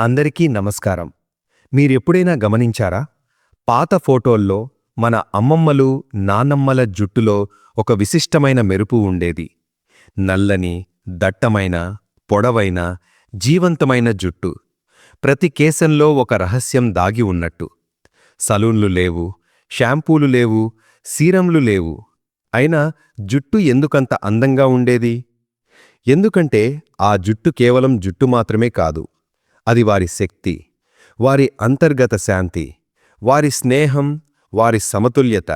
అందరికీ నమస్కారం. మీరెప్పుడైనా గమనించారా? పాత ఫోటోల్లో మన అమ్మమ్మలు నాన్నమ్మల జుట్టులో ఒక విశిష్టమైన మెరుపు ఉండేది. నల్లని దట్టమైన పొడవైన జీవంతమైన జుట్టు. ప్రతి కేశంలో ఒక రహస్యం దాగి ఉన్నట్టు. సలూన్లు లేవు షాంపూలు లేవు సీరంలు లేవు. అయినా జుట్టు ఎందుకంత అందంగా ఉండేది? ఎందుకంటే ఆ జుట్టు కేవలం జుట్టు మాత్రమే కాదు. అది వారి శక్తి వారి అంతర్గత శాంతి వారి స్నేహం వారి సమతుల్యత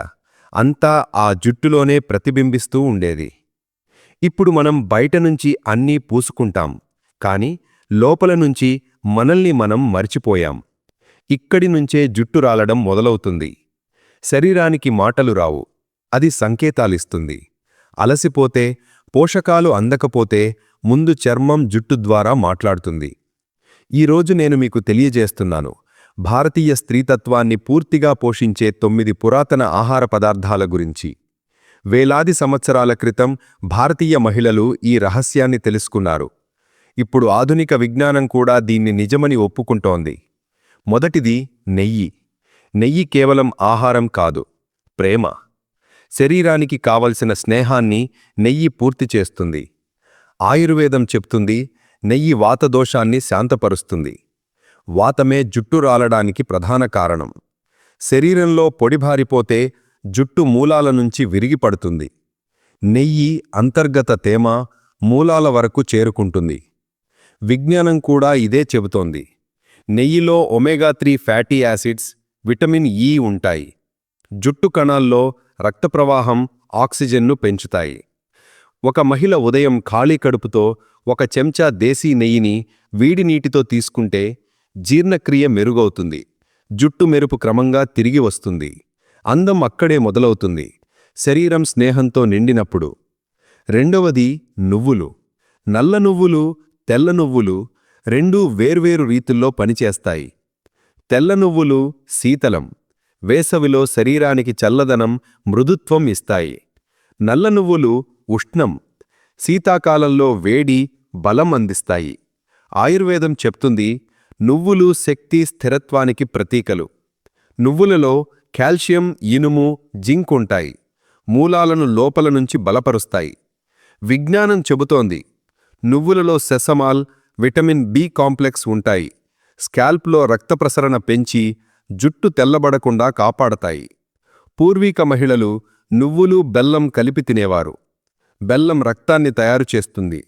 అంతా ఆ జుట్టులోనే ప్రతిబింబిస్తూ ఉండేది. ఇప్పుడు మనం బయట నుంచి అన్నీ పూసుకుంటాం కాని లోపల నుంచి మనల్ని మనం మర్చిపోయాం. ఇక్కడి నుంచే జుట్టు రాలడం మొదలవుతుంది. శరీరానికి మాటలు రావు అది సంకేతాలిస్తుంది. అలసిపోతే పోషకాలు అందకపోతే ముందు చర్మం జుట్టు ద్వారా మాట్లాడుతుంది. ఈరోజు నేను మీకు తెలియజేస్తున్నాను. భారతీయ స్త్రీతత్వాన్ని పూర్తిగా పోషించే తొమ్మిది పురాతన ఆహార పదార్థాల గురించి. వేలాది సంవత్సరాల క్రితం భారతీయ మహిళలు ఈ రహస్యాన్ని తెలుసుకున్నారు. ఇప్పుడు ఆధునిక విజ్ఞానం కూడా దీన్ని నిజమని ఒప్పుకుంటోంది. మొదటిది నెయ్యి. నెయ్యి కేవలం ఆహారం కాదు ప్రేమ. శరీరానికి కావలసిన స్నేహాన్ని నెయ్యి పూర్తి చేస్తుంది. ఆయుర్వేదం చెప్తుంది నెయ్యి వాతదోషాన్ని శాంతపరుస్తుంది. వాతమే జుట్టు రాలడానికి ప్రధాన కారణం. శరీరంలో పొడిబారిపోతే జుట్టు మూలాల నుంచి విరిగిపడుతుంది నెయ్యి అంతర్గత తేమ మూలాల వరకు చేరుకుంటుంది. విజ్ఞానం కూడా ఇదే చెబుతోంది. నెయ్యిలో omega three fatty acids vitamin E ఉంటాయి. జుట్టు కణాల్లో రక్త ప్రవాహం ఆక్సిజన్ను పెంచుతాయి. ఒక మహిళ ఉదయం ఖాళీ కడుపుతో ఒక చెంచా దేశీ నెయ్యిని వీడి నీటితో తీసుకుంటే జీర్ణక్రియ మెరుగవుతుంది. జుట్టు మెరుపు క్రమంగా తిరిగి వస్తుంది. అందం అక్కడే మొదలవుతుంది. శరీరం స్నేహంతో నిండినప్పుడు. రెండవది నువ్వులు. నల్ల నువ్వులు తెల్ల నువ్వులు రెండూ వేర్వేరు రీతుల్లో పనిచేస్తాయి. తెల్ల నువ్వులు శీతలం. వేసవిలో శరీరానికి చల్లదనం మృదుత్వం ఇస్తాయి. నల్ల నువ్వులు ఉష్ణం శీతాకాలంలో వేడి బలం అందిస్తాయి. ఆయుర్వేదం చెప్తుంది నువ్వులు శక్తి స్థిరత్వానికి ప్రతీకలు. నువ్వులలో కాల్షియం ఇనుము జింక్ ఉంటాయి. మూలాలను లోపల నుంచి బలపరుస్తాయి. విజ్ఞానం చెబుతోంది నువ్వులలో సెసమాల్ విటమిన్ బి కాంప్లెక్స్ ఉంటాయి. స్కాల్ప్లో రక్త ప్రసరణ పెంచి జుట్టు తెల్లబడకుండా కాపాడతాయి. పూర్వీక మహిళలు నువ్వులు బెల్లం కలిపి తినేవారు. బెల్లం రక్తాన్ని తయారు చేస్తుంది.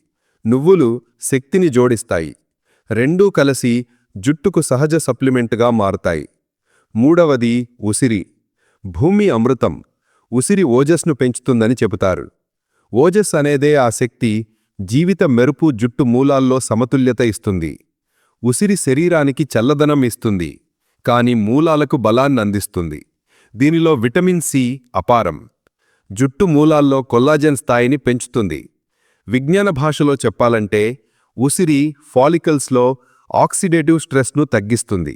నువ్వులు శక్తిని జోడిస్తాయి. రెండూ కలిసి జుట్టుకు సహజ సప్లిమెంట్గా మారుతాయి. మూడవది ఉసిరి. భూమి అమృతం. ఉసిరి ఓజస్ను పెంచుతుందని చెబుతారు. ఓజస్ అనేదే ఆ శక్తి జీవిత మెరుపు జుట్టు మూలాల్లో సమతుల్యత ఇస్తుంది. ఉసిరి శరీరానికి చల్లదనం ఇస్తుంది. కాని మూలాలకు బలాన్ని అందిస్తుంది దీనిలో విటమిన్ సి అపారం. జుట్టు మూలాల్లో కొల్లాజెన్ స్థాయిని పెంచుతుంది. విజ్ఞాన భాషలో చెప్పాలంటే ఉసిరి ఫాలికల్స్లో ఆక్సిడేటివ్ స్ట్రెస్ను తగ్గిస్తుంది.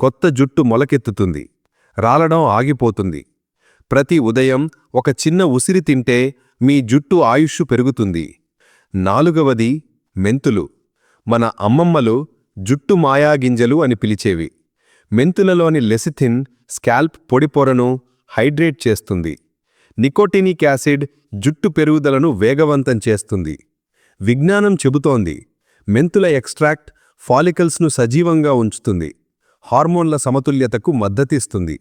కొత్త జుట్టు మొలకెత్తుతుంది. రాలడం ఆగిపోతుంది. ప్రతి ఉదయం ఒక చిన్న ఉసిరి తింటే మీ జుట్టు ఆయుష్షు పెరుగుతుంది. నాలుగవది మెంతులు. మన అమ్మమ్మలు జుట్టు మాయాగింజలు అని పిలిచేవి. మెంతులలోని లెసిథిన్ స్కాల్ప్ పొడిపొరను హైడ్రేట్ చేస్తుంది. నికోటినిక్ యాసిడ్ జుట్టు పెరుగుదలను వేగవంతం చేస్తుంది. విజ్ఞానం చెబుతోంది. మెంతుల ఎక్స్ట్రాక్ట్ ఫాలికల్స్ను సజీవంగా ఉంచుతుంది. హార్మోన్ల సమతుల్యతకు మద్దతిస్తుంది.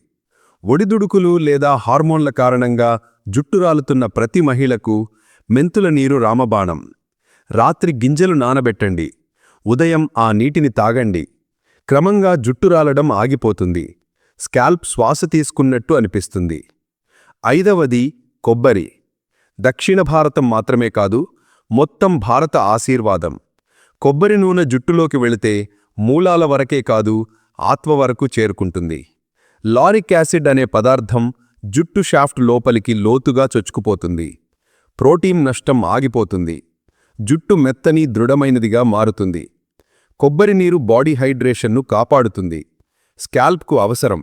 ఒడిదుడుకులు లేదా హార్మోన్ల కారణంగా జుట్టు రాలుతున్న ప్రతి మహిళకు మెంతుల నీరు రామబాణం. రాత్రి గింజలు నానబెట్టండి. ఉదయం ఆ నీటిని తాగండి. క్రమంగా జుట్టు రాలడం ఆగిపోతుంది. స్కాల్ప్ శ్వాస తీసుకున్నట్టు అనిపిస్తుంది. ఐదవది కొబ్బరి. దక్షిణ భారతం మాత్రమే కాదు మొత్తం భారత ఆశీర్వాదం. కొబ్బరి నూనె జుట్టులోకి వెళితే మూలాల వరకే కాదు ఆత్మ వరకు చేరుకుంటుంది. లారిక్ యాసిడ్ అనే పదార్థం జుట్టు షాఫ్ట్ లోపలికి లోతుగా చొచ్చుకుపోతుంది. ప్రోటీన్ నష్టం ఆగిపోతుంది. జుట్టు మెత్తని దృఢమైనదిగా మారుతుంది. కొబ్బరి నీరు బాడీ హైడ్రేషన్ను కాపాడుతుంది. స్కాల్ప్కు అవసరం.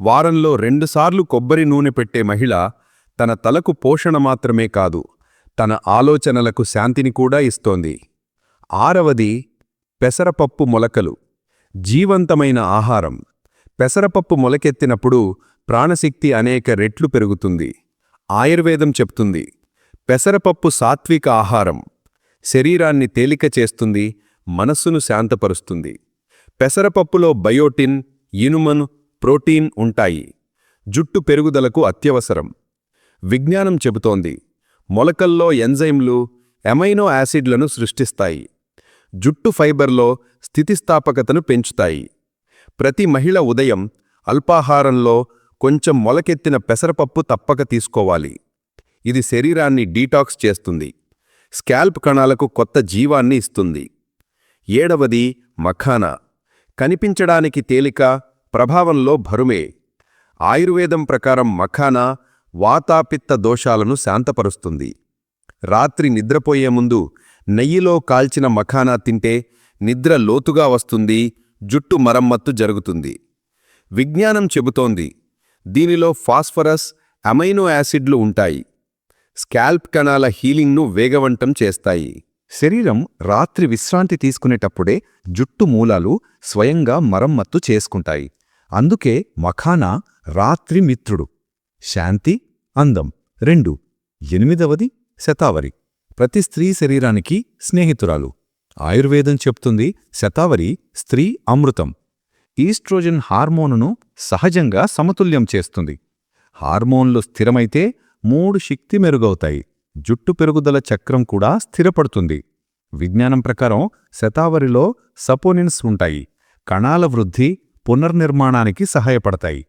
వారంలో రెండుసార్లు కొబ్బరి నూనె పెట్టే మహిళ తన తలకు పోషణ మాత్రమే కాదు తన ఆలోచనలకు శాంతిని కూడా ఇస్తోంది. ఆరవది పెసరపప్పు మొలకలు. జీవంతమైన ఆహారం. పెసరపప్పు మొలకెత్తినప్పుడు ప్రాణశక్తి అనేక రెట్లు పెరుగుతుంది. ఆయుర్వేదం చెప్తుంది పెసరపప్పు సాత్విక ఆహారం. శరీరాన్ని తేలిక చేస్తుంది మనస్సును శాంతపరుస్తుంది. పెసరపప్పులో బయోటిన్ ఇనుమను ప్రోటీన్ ఉంటాయి. జుట్టు పెరుగుదలకు అత్యవసరం. విజ్ఞానం చెబుతోంది. మొలకల్లో ఎంజైమ్లు ఎమైనో యాసిడ్లను సృష్టిస్తాయి. జుట్టు ఫైబర్లో స్థితిస్థాపకతను పెంచుతాయి. ప్రతి మహిళ ఉదయం అల్పాహారంలో కొంచెం మొలకెత్తిన పెసరపప్పు తప్పక తీసుకోవాలి. ఇది శరీరాన్ని డీటాక్స్ చేస్తుంది. స్కాల్ప్ కణాలకు కొత్త జీవాన్ని ఇస్తుంది. ఏడవది మఖానా. కనిపించడానికి తేలిక ప్రభావంలో భరుమే. ఆయుర్వేదం ప్రకారం మఖానా వాతాపిత్త దోషాలను శాంతపరుస్తుంది. రాత్రి నిద్రపోయే ముందు నెయ్యిలో కాల్చిన మఖానా తింటే నిద్ర లోతుగా వస్తుంది జుట్టు మరమ్మత్తు జరుగుతుంది. విజ్ఞానం చెబుతోంది దీనిలో ఫాస్ఫరస్ అమైనో యాసిడ్లు ఉంటాయి. స్కాల్ప్ కణాల హీలింగ్ను వేగవంతం చేస్తాయి. శరీరం రాత్రి విశ్రాంతి తీసుకునేటప్పుడే జుట్టు మూలాలు స్వయంగా మరమ్మత్తు చేసుకుంటాయి. అందుకే మఖానా రాత్రి మిత్రుడు. శాంతి అందం. రెండు. ఎనిమిదవది శతావరి. ప్రతి స్త్రీ శరీరానికి స్నేహితురాలు. ఆయుర్వేదం చెప్తుంది శతావరి స్త్రీ అమృతం. ఈస్ట్రోజన్ హార్మోనును సహజంగా సమతుల్యం చేస్తుంది. హార్మోన్లు స్థిరమైతే మూడు శక్తి మెరుగవుతాయి. జుట్టు పెరుగుదల చక్రం కూడా స్థిరపడుతుంది. విజ్ఞానం ప్రకారం శతావరిలో సపోనిన్స్ ఉంటాయి. కణాల వృద్ధి పునర్నిర్మాణానికి సహాయపడతాయి.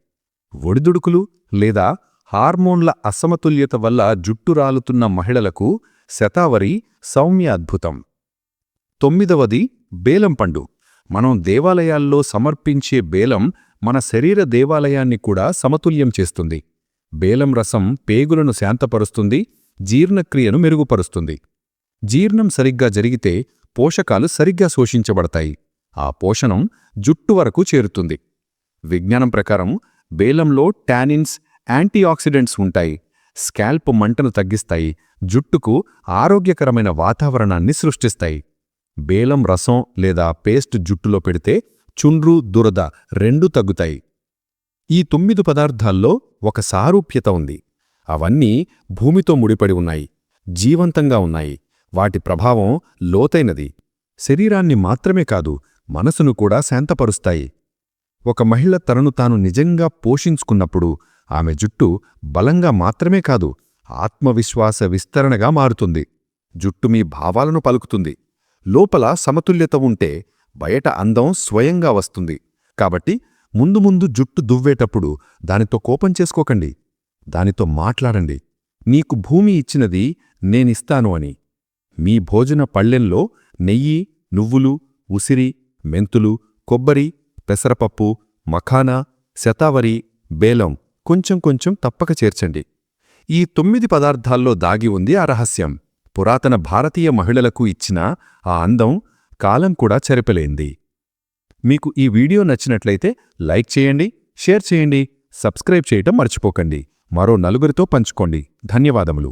ఒడిదుడుకులు లేదా హార్మోన్ల అసమతుల్యత వల్ల జుట్టు రాలుతున్న మహిళలకు శతావరి సౌమ్య అద్భుతం తొమ్మిదవది బేలం పండు. మనం దేవాలయాల్లో సమర్పించే బేలం మన శరీర దేవాలయాన్ని కూడా సమతుల్యం చేస్తుంది. బేలం రసం పేగులను శాంతపరుస్తుంది జీర్ణక్రియను మెరుగుపరుస్తుంది. జీర్ణం సరిగ్గా జరిగితే పోషకాలు సరిగ్గా శోషించబడతాయి. ఆ పోషణం జుట్టు వరకు చేరుతుంది. విజ్ఞానం ప్రకారం బేలంలో టానిన్స్ యాంటీఆక్సిడెంట్స్ ఉంటాయి. స్కాల్ప్ మంటను తగ్గిస్తాయి. జుట్టుకు ఆరోగ్యకరమైన వాతావరణాన్ని సృష్టిస్తాయి. బేలం రసం లేదా పేస్ట్ జుట్టులో పెడితే చుండ్రు దురద రెండూ తగ్గుతాయి. ఈ తొమ్మిది పదార్థాల్లో ఒక సారూప్యత ఉంది. అవన్నీ భూమితో ముడిపడి ఉన్నాయి. జీవంతంగా ఉన్నాయి. వాటి ప్రభావం లోతైనది. శరీరాన్ని మాత్రమే కాదు మనసును కూడా శాంతపరుస్తాయి. ఒక మహిళ తనను తాను నిజంగా పోషించుకున్నప్పుడు ఆమె జుట్టు బలంగా మాత్రమే కాదు ఆత్మవిశ్వాస విస్తరణగా మారుతుంది. జుట్టు మీ భావాలను పలుకుతుంది. లోపల సమతుల్యత ఉంటే బయట అందం స్వయంగా వస్తుంది. కాబట్టి ముందు ముందు జుట్టు దువ్వేటప్పుడు దానితో కోపం చేసుకోకండి. దానితో మాట్లాడండి. నీకు భూమి ఇచ్చినది నేనిస్తాను అని. మీ భోజన పళ్ళెంలో నెయ్యి నువ్వులు ఉసిరి మెంతులు కొబ్బరి పెసరపప్పు మఖానా శతావరి బేలం కొంచెం కొంచెం తప్పక చేర్చండి. ఈ తొమ్మిది పదార్థాల్లో దాగి ఉంది ఆ రహస్యం. పురాతన భారతీయ మహిళలకు ఇచ్చిన ఆ అందం కాలం కూడా చెరిపలేంది. మీకు ఈ వీడియో నచ్చినట్లయితే లైక్ చేయండి షేర్ చేయండి సబ్స్క్రైబ్ చేయటం మర్చిపోకండి. మరో నలుగురితో పంచుకోండి. ధన్యవాదములు.